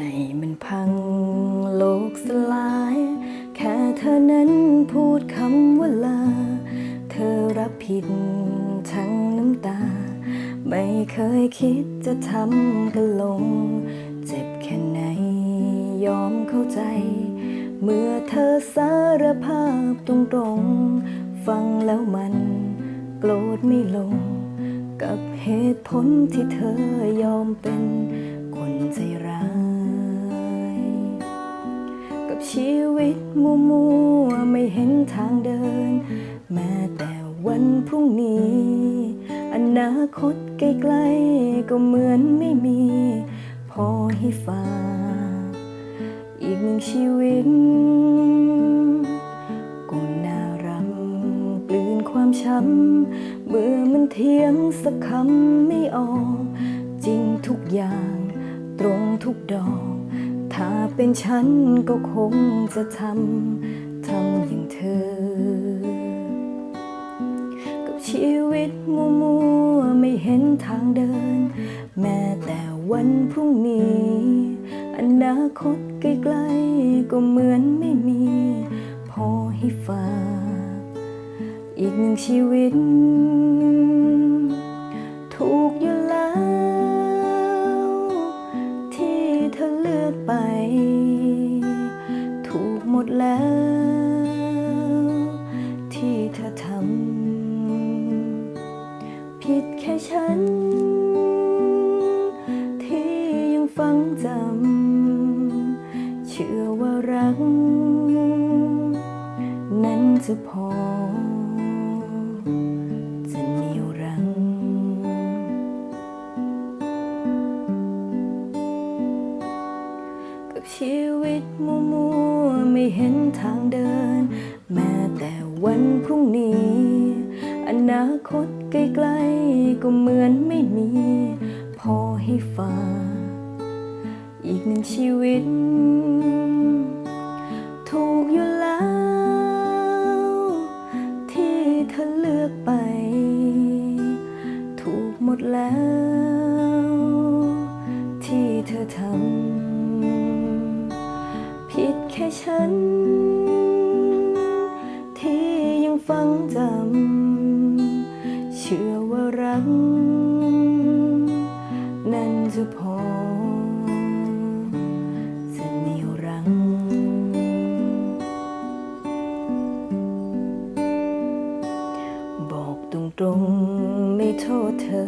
ใจมันพังโลกสลาย แค่เธอนั้นพูดคำว่าลา เธอรับผิดทั้งน้ำตา ไม่เคยคิดจะทำกันลง เจ็บแค่ไหนยอมเข้าใจ เมื่อเธอสารภาพตรงๆ ฟังแล้วมันโกรธไม่ลง กับเหตุผลที่เธอยอมเป็นคนใจร้าย กับชีวิตมัวมัวๆไม่เห็นทางเดิน แม้แต่วันพรุ่งนี้ อนาคตไกล้ๆก็เหมือนไม่มี พอให้ฝากอีกหนึ่งชีวิตกูน่ารำกลืนความช้ำเมื่อมันเทียงสักคำไม่ออก จริงทุกอย่างตรงทุกดอก ถ้าเป็นฉันก็คงจะทำทำอย่างเธอ กับชีวิตมัวมัวๆไม่เห็นทางเดิน แม้แต่วันพรุ่งนี้อนาคตไกลๆก็เหมือนไม่มี พอให้ฝากอีกหนึ่งชีวิต ถูกย ไป ถูกหมดแล้ว ที่เธอทำผิดแค่ฉัน ที่ยังฟังจำเชื่อว่ารัก นั้นจะพอ ชีวิตมัวมัวๆไม่เห็นทางเดิน แม้แต่วันพรุ่งนี้ อนาคตไกลๆก็เหมือนไม่มี พอให้ฝาอีกหนึ่งชีวิต ถูกอยู่แล้ว ที่เธอเลือกไป ถูกหมดแล้ว ที่เธอทำ ค่ฉัน ที่ยังฟังจำ เชื่อว่ารัก นั้นจะพอจะเหนียวรัง บอกตรงๆไม่โทษเธอ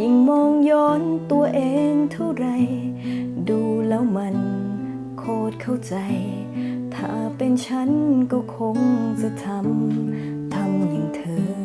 ยิ่งมองย้อนตัวเองเท่าไร ดูแล้วมัน คตรเข้าใจ ถ้าเป็นฉันก็คงจะทำ ทำอย่างเธอ